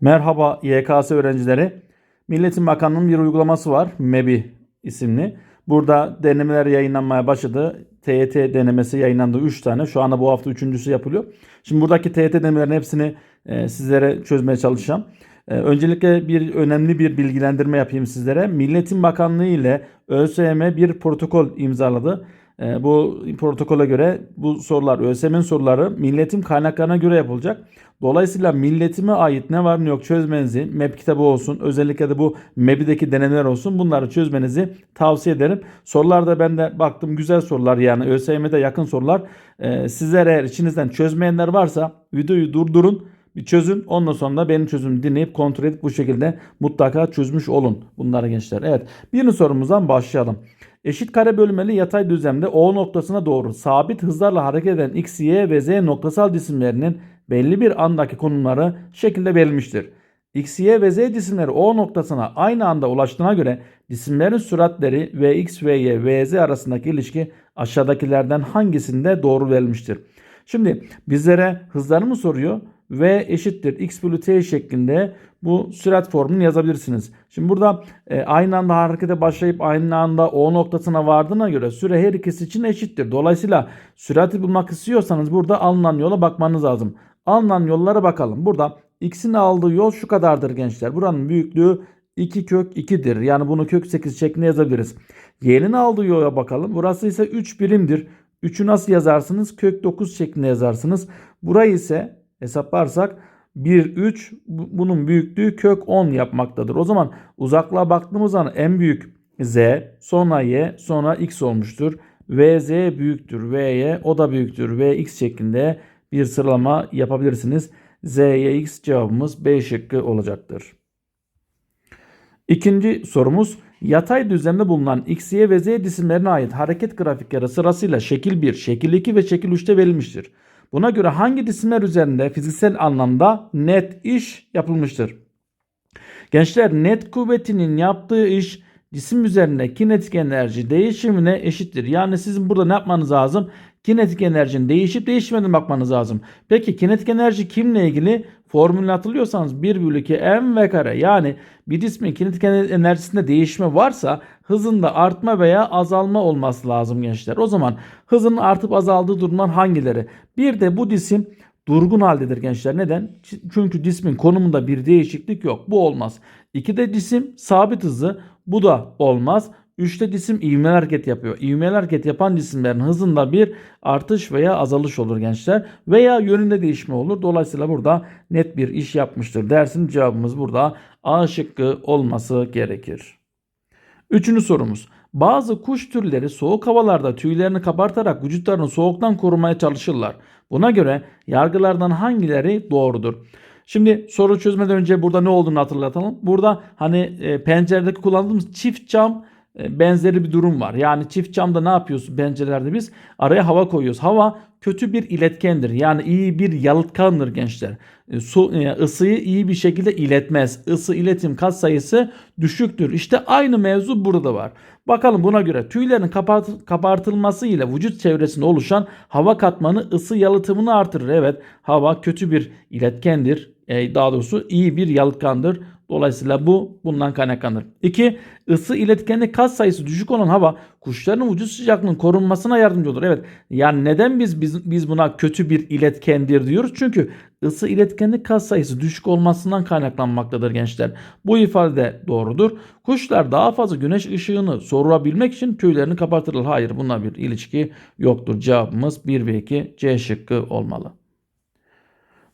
Merhaba YKS öğrencileri. Milletin Bakanlığı'nın bir uygulaması var. MEBI isimli. Burada denemeler yayınlanmaya başladı. TYT denemesi yayınlandı 3 tane. Şu anda bu hafta üçüncüsü yapılıyor. Şimdi buradaki TYT denemelerin hepsini e, sizlere çözmeye çalışacağım. E, öncelikle bir önemli bir bilgilendirme yapayım sizlere. Milletin Bakanlığı ile ÖSYM bir protokol imzaladı. E, bu protokole göre bu sorular ÖSYM'in soruları milletin kaynaklarına göre yapılacak. Dolayısıyla milletime ait ne var ne yok çözmenizi MEP kitabı olsun özellikle de bu MEB'deki denemeler olsun bunları çözmenizi tavsiye ederim. Sorularda ben de baktım güzel sorular yani ÖSYM'de yakın sorular. Ee, sizler eğer içinizden çözmeyenler varsa videoyu durdurun bir çözün. Ondan sonra da benim çözümümü dinleyip kontrol edip bu şekilde mutlaka çözmüş olun bunları gençler. Evet birinci sorumuzdan başlayalım. Eşit kare bölmeli yatay düzlemde O noktasına doğru sabit hızlarla hareket eden X, Y ve Z noktasal cisimlerinin belli bir andaki konumları şekilde verilmiştir. X, Y ve Z cisimleri O noktasına aynı anda ulaştığına göre cisimlerin süratleri Vx, Vy, Vz arasındaki ilişki aşağıdakilerden hangisinde doğru verilmiştir? Şimdi bizlere hızlarını mı soruyor? V eşittir x bölü t şeklinde bu sürat formunu yazabilirsiniz. Şimdi burada e, aynı anda harekete başlayıp aynı anda o noktasına vardığına göre süre her ikisi için eşittir. Dolayısıyla sürati bulmak istiyorsanız burada alınan yola bakmanız lazım. Alınan yollara bakalım. Burada x'in aldığı yol şu kadardır gençler. Buranın büyüklüğü 2 kök 2'dir. Yani bunu kök 8 şeklinde yazabiliriz. Y'nin aldığı yola bakalım. Burası ise 3 birimdir. 3'ü nasıl yazarsınız? Kök 9 şeklinde yazarsınız. Burayı ise hesaplarsak 1, 3 bunun büyüklüğü kök 10 yapmaktadır. O zaman uzaklığa baktığımız zaman en büyük z, sonra y, sonra x olmuştur. vz büyüktür, vy o da büyüktür, vx şeklinde bir sıralama yapabilirsiniz. z, y, x cevabımız B şıkkı olacaktır. İkinci sorumuz yatay düzlemde bulunan x, y ve z cisimlerine ait hareket grafikleri sırasıyla şekil 1, şekil 2 ve şekil 3'te verilmiştir. Buna göre hangi cisimler üzerinde fiziksel anlamda net iş yapılmıştır? Gençler net kuvvetinin yaptığı iş cisim üzerinde kinetik enerji değişimine eşittir. Yani sizin burada ne yapmanız lazım? Kinetik enerjinin değişip değişmediğine bakmanız lazım. Peki kinetik enerji kimle ilgili? Formülünü hatırlıyorsanız 1 bölü 2 m kare. Yani bir cismin kinetik enerjisinde değişme varsa hızında artma veya azalma olması lazım gençler. O zaman hızın artıp azaldığı durumlar hangileri? Bir de bu cisim durgun haldedir gençler. Neden? Çünkü cismin konumunda bir değişiklik yok. Bu olmaz. İki de cisim sabit hızı. Bu da olmaz. Üçte cisim ivmeli hareket yapıyor. İvmeli hareket yapan cisimlerin hızında bir artış veya azalış olur gençler. Veya yönünde değişme olur. Dolayısıyla burada net bir iş yapmıştır. Dersin cevabımız burada A şıkkı olması gerekir. Üçüncü sorumuz. Bazı kuş türleri soğuk havalarda tüylerini kabartarak vücutlarını soğuktan korumaya çalışırlar. Buna göre yargılardan hangileri doğrudur? Şimdi soru çözmeden önce burada ne olduğunu hatırlatalım. Burada hani e, penceredeki kullandığımız çift cam benzeri bir durum var. Yani çift camda ne yapıyoruz pencerelerde biz? Araya hava koyuyoruz. Hava kötü bir iletkendir. Yani iyi bir yalıtkandır gençler. E, su e, ısıyı iyi bir şekilde iletmez. Isı iletim kat sayısı düşüktür. İşte aynı mevzu burada var. Bakalım buna göre tüylerin kapart kabartılması ile vücut çevresinde oluşan hava katmanı ısı yalıtımını artırır. Evet hava kötü bir iletkendir. Daha doğrusu iyi bir yalıtkandır. Dolayısıyla bu bundan kaynaklanır. 2. Isı iletkenli kas sayısı düşük olan hava kuşların vücut sıcaklığının korunmasına yardımcı olur. Evet. Yani neden biz biz, biz buna kötü bir iletkendir diyoruz? Çünkü ısı iletkenli kas sayısı düşük olmasından kaynaklanmaktadır gençler. Bu ifade doğrudur. Kuşlar daha fazla güneş ışığını sorabilmek için tüylerini kapatırlar. Hayır buna bir ilişki yoktur. Cevabımız 1 ve 2 C şıkkı olmalı.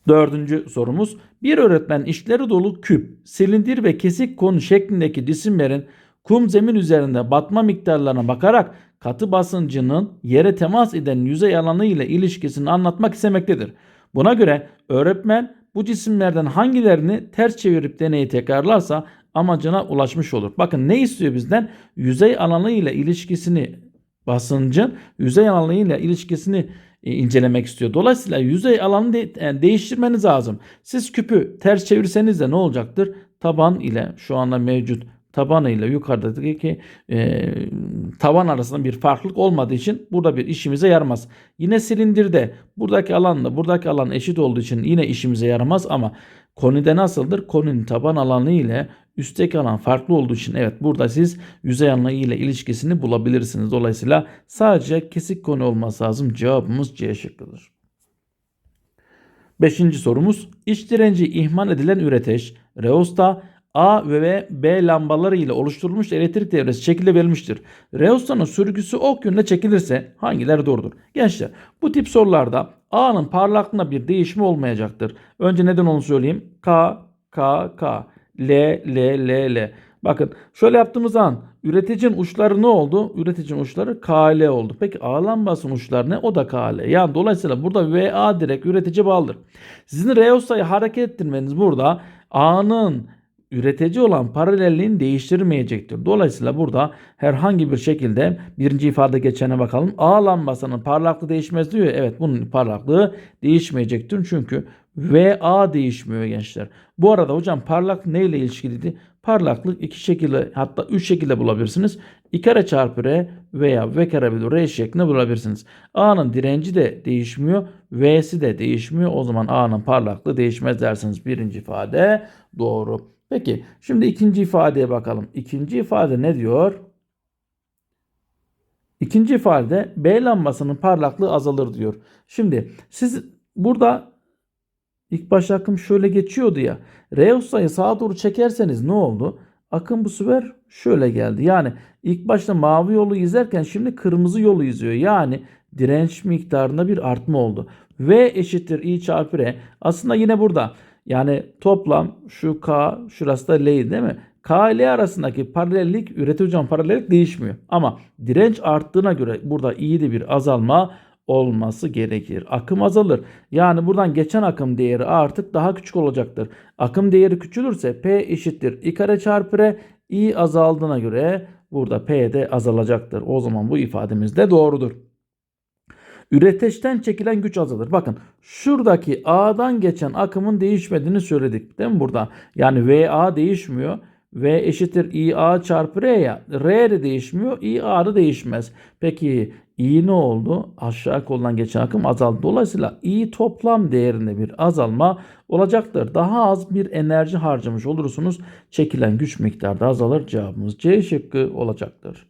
Dördüncü sorumuz. Bir öğretmen işleri dolu küp, silindir ve kesik konu şeklindeki cisimlerin kum zemin üzerinde batma miktarlarına bakarak katı basıncının yere temas eden yüzey alanı ile ilişkisini anlatmak istemektedir. Buna göre öğretmen bu cisimlerden hangilerini ters çevirip deneyi tekrarlarsa amacına ulaşmış olur. Bakın ne istiyor bizden? Yüzey alanı ile ilişkisini basıncın yüzey alanı ile ilişkisini incelemek istiyor. Dolayısıyla yüzey alanı de, değiştirmeniz lazım. Siz küpü ters çevirseniz de ne olacaktır? Taban ile şu anda mevcut tabanı ile yukarıdaki e, taban arasında bir farklılık olmadığı için burada bir işimize yaramaz. Yine silindirde buradaki alanla buradaki alan eşit olduğu için yine işimize yaramaz ama Konide nasıldır? Koninin taban alanı ile üstteki alan farklı olduğu için evet burada siz yüzey alanı ile ilişkisini bulabilirsiniz. Dolayısıyla sadece kesik konu olması lazım. Cevabımız C şıkkıdır. Beşinci sorumuz. İç direnci ihmal edilen üreteç, reosta A ve B lambaları ile oluşturulmuş elektrik devresi şekilde verilmiştir. Reostanın sürgüsü ok yönüne çekilirse hangileri doğrudur? Gençler bu tip sorularda A'nın parlaklığında bir değişme olmayacaktır. Önce neden onu söyleyeyim. K, K, K, L, L, L, L. Bakın şöyle yaptığımız zaman üreticinin uçları ne oldu? Üreticinin uçları KL oldu. Peki A lambasının uçları ne? O da KL. Yani dolayısıyla burada VA direkt üretici bağlıdır. Sizin reostayı hareket ettirmeniz burada A'nın üretici olan paralelliğini değiştirmeyecektir. Dolayısıyla burada herhangi bir şekilde birinci ifade geçene bakalım. A lambasının parlaklığı değişmez diyor. Evet bunun parlaklığı değişmeyecektir. Çünkü VA değişmiyor gençler. Bu arada hocam parlak neyle ilişkiliydi? Parlaklık iki şekilde hatta üç şekilde bulabilirsiniz. I kare çarpı R veya V kare bölü R şeklinde bulabilirsiniz. A'nın direnci de değişmiyor. V'si de değişmiyor. O zaman A'nın parlaklığı değişmez dersiniz. Birinci ifade doğru. Peki şimdi ikinci ifadeye bakalım. İkinci ifade ne diyor? İkinci ifade B lambasının parlaklığı azalır diyor. Şimdi siz burada ilk başta akım şöyle geçiyordu ya. Reostayı sağa doğru çekerseniz ne oldu? Akım bu sefer şöyle geldi. Yani ilk başta mavi yolu izlerken şimdi kırmızı yolu izliyor. Yani direnç miktarında bir artma oldu. V eşittir I çarpı R. Aslında yine burada yani toplam şu K şurası da L değil mi? K ile arasındaki paralellik üretici hocam paralellik değişmiyor. Ama direnç arttığına göre burada iyi de bir azalma olması gerekir. Akım azalır. Yani buradan geçen akım değeri artık daha küçük olacaktır. Akım değeri küçülürse P eşittir I kare çarpı R. I azaldığına göre burada P de azalacaktır. O zaman bu ifademiz de doğrudur. Üreteçten çekilen güç azalır. Bakın şuradaki A'dan geçen akımın değişmediğini söyledik. Değil mi burada? Yani VA değişmiyor. V eşittir IA çarpı R ya. R de değişmiyor. IA da değişmez. Peki I ne oldu? Aşağı koldan geçen akım azaldı. Dolayısıyla I toplam değerinde bir azalma olacaktır. Daha az bir enerji harcamış olursunuz. Çekilen güç miktarı da azalır. Cevabımız C şıkkı olacaktır.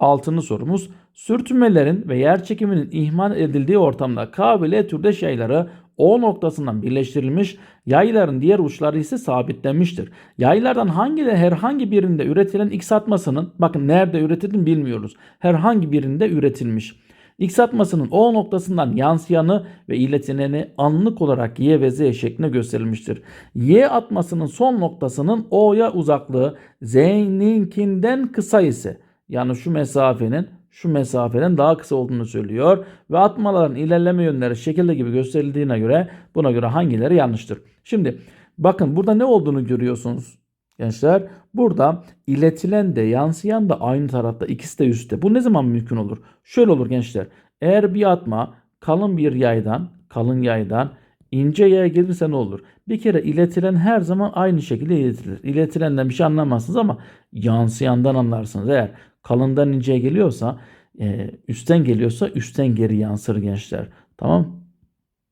Altıncı sorumuz. Sürtünmelerin ve yer çekiminin ihmal edildiği ortamda K ve L türdeş yayları O noktasından birleştirilmiş, yayların diğer uçları ise sabitlenmiştir. Yaylardan hangileri herhangi birinde üretilen X atmasının, bakın nerede üretildiğini bilmiyoruz. Herhangi birinde üretilmiş. X atmasının O noktasından yansıyanı ve iletileni anlık olarak Y ve Z şeklinde gösterilmiştir. Y atmasının son noktasının O'ya uzaklığı Z'ninkinden kısa ise yani şu mesafenin şu mesafeden daha kısa olduğunu söylüyor ve atmaların ilerleme yönleri şekilde gibi gösterildiğine göre buna göre hangileri yanlıştır? Şimdi bakın burada ne olduğunu görüyorsunuz gençler. Burada iletilen de yansıyan da aynı tarafta ikisi de üstte. Bu ne zaman mümkün olur? Şöyle olur gençler. Eğer bir atma kalın bir yaydan, kalın yaydan ince yaya gelirse ne olur? Bir kere iletilen her zaman aynı şekilde iletilir. İletilenden bir şey anlamazsınız ama yansıyandan anlarsınız. Eğer kalından inceye geliyorsa, e, üstten geliyorsa üstten geri yansır gençler. Tamam?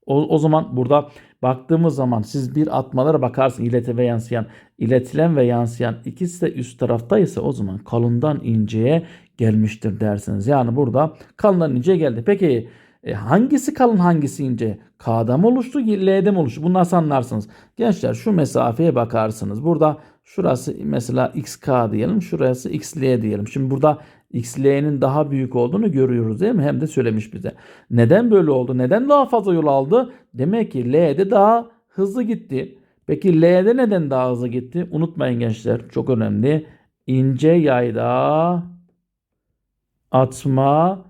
O, o zaman burada baktığımız zaman siz bir atmalara bakarsın ileti ve yansıyan. iletilen ve yansıyan ikisi de üst taraftaysa o zaman kalından inceye gelmiştir dersiniz. Yani burada kalından inceye geldi. Peki e, hangisi kalın hangisi ince? K'da mı oluştu L'de mi oluştu? Bunu nasıl anlarsınız? Gençler şu mesafeye bakarsınız. Burada şurası mesela XK diyelim. Şurası XL diyelim. Şimdi burada XL'nin daha büyük olduğunu görüyoruz değil mi? Hem de söylemiş bize. Neden böyle oldu? Neden daha fazla yol aldı? Demek ki L'de daha hızlı gitti. Peki L'de neden daha hızlı gitti? Unutmayın gençler çok önemli. İnce yayda atma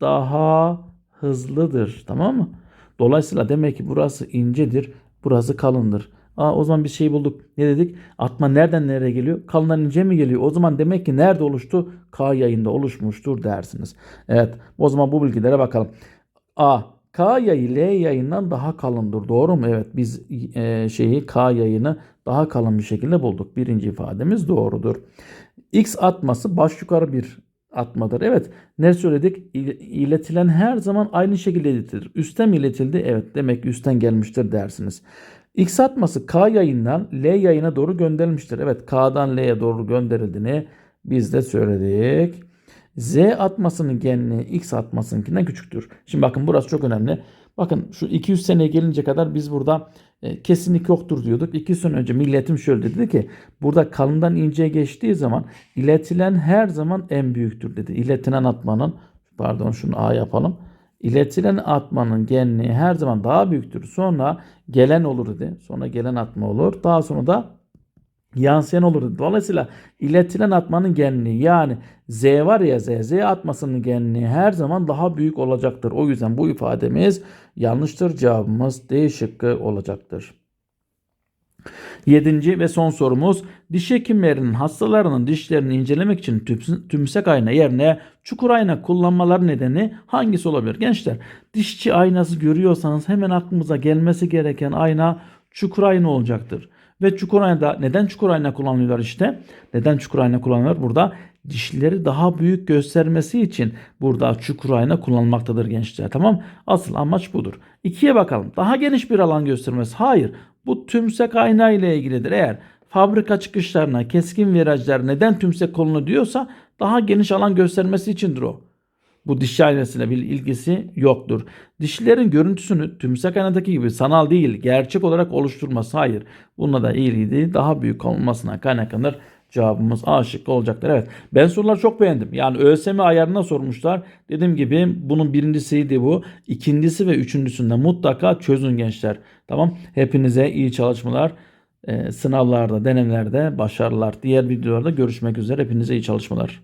daha hızlıdır. Tamam mı? Dolayısıyla demek ki burası incedir, burası kalındır. Aa, o zaman bir şey bulduk. Ne dedik? Atma nereden nereye geliyor? Kalından ince mi geliyor? O zaman demek ki nerede oluştu? K yayında oluşmuştur dersiniz. Evet. O zaman bu bilgilere bakalım. A. K yayı L yayından daha kalındır. Doğru mu? Evet. Biz e, şeyi K yayını daha kalın bir şekilde bulduk. Birinci ifademiz doğrudur. X atması baş yukarı bir atmadır. Evet. Ne söyledik? İl- İletilen her zaman aynı şekilde iletilir. Üstten iletildi? Evet. Demek ki üstten gelmiştir dersiniz. X atması K yayından L yayına doğru gönderilmiştir. Evet K'dan L'ye doğru gönderildiğini biz de söyledik. Z atmasının genliği X atmasınınkinden küçüktür. Şimdi bakın burası çok önemli. Bakın şu 200 seneye gelince kadar biz burada e, kesinlik yoktur diyorduk. 200 sene önce milletim şöyle dedi ki burada kalından inceye geçtiği zaman iletilen her zaman en büyüktür dedi. İletilen atmanın pardon şunu A yapalım. İletilen atmanın genliği her zaman daha büyüktür. Sonra gelen olur dedi. Sonra gelen atma olur. Daha sonra da yansıyan olur. Dolayısıyla iletilen atmanın genliği yani Z var ya Z, Z atmasının genliği her zaman daha büyük olacaktır. O yüzden bu ifademiz yanlıştır. Cevabımız D şıkkı olacaktır. Yedinci ve son sorumuz diş hekimlerinin hastalarının dişlerini incelemek için tümse- tümsek ayna yerine çukur ayna kullanmaları nedeni hangisi olabilir? Gençler dişçi aynası görüyorsanız hemen aklımıza gelmesi gereken ayna çukur ayna olacaktır. Ve çukur aynada neden çukur ayna kullanıyorlar işte? Neden çukur ayna kullanıyorlar? Burada dişleri daha büyük göstermesi için burada çukur ayna kullanılmaktadır gençler. Tamam? Asıl amaç budur. İkiye bakalım. Daha geniş bir alan göstermesi. Hayır. Bu tümsek ayna ile ilgilidir. Eğer fabrika çıkışlarına keskin virajlar neden tümsek kolunu diyorsa daha geniş alan göstermesi içindir o. Bu dişçi aynasıyla bir ilgisi yoktur. Dişlerin görüntüsünü tümsek aynadaki gibi sanal değil gerçek olarak oluşturması hayır. Bununla da ilgili daha büyük olmasına kaynaklanır. Cevabımız A şıkkı olacaktır. Evet ben soruları çok beğendim. Yani ÖSYM ayarına sormuşlar. Dediğim gibi bunun birincisiydi bu. İkincisi ve üçüncüsünde mutlaka çözün gençler. Tamam hepinize iyi çalışmalar. Ee, sınavlarda, denemelerde başarılar. Diğer videolarda görüşmek üzere. Hepinize iyi çalışmalar.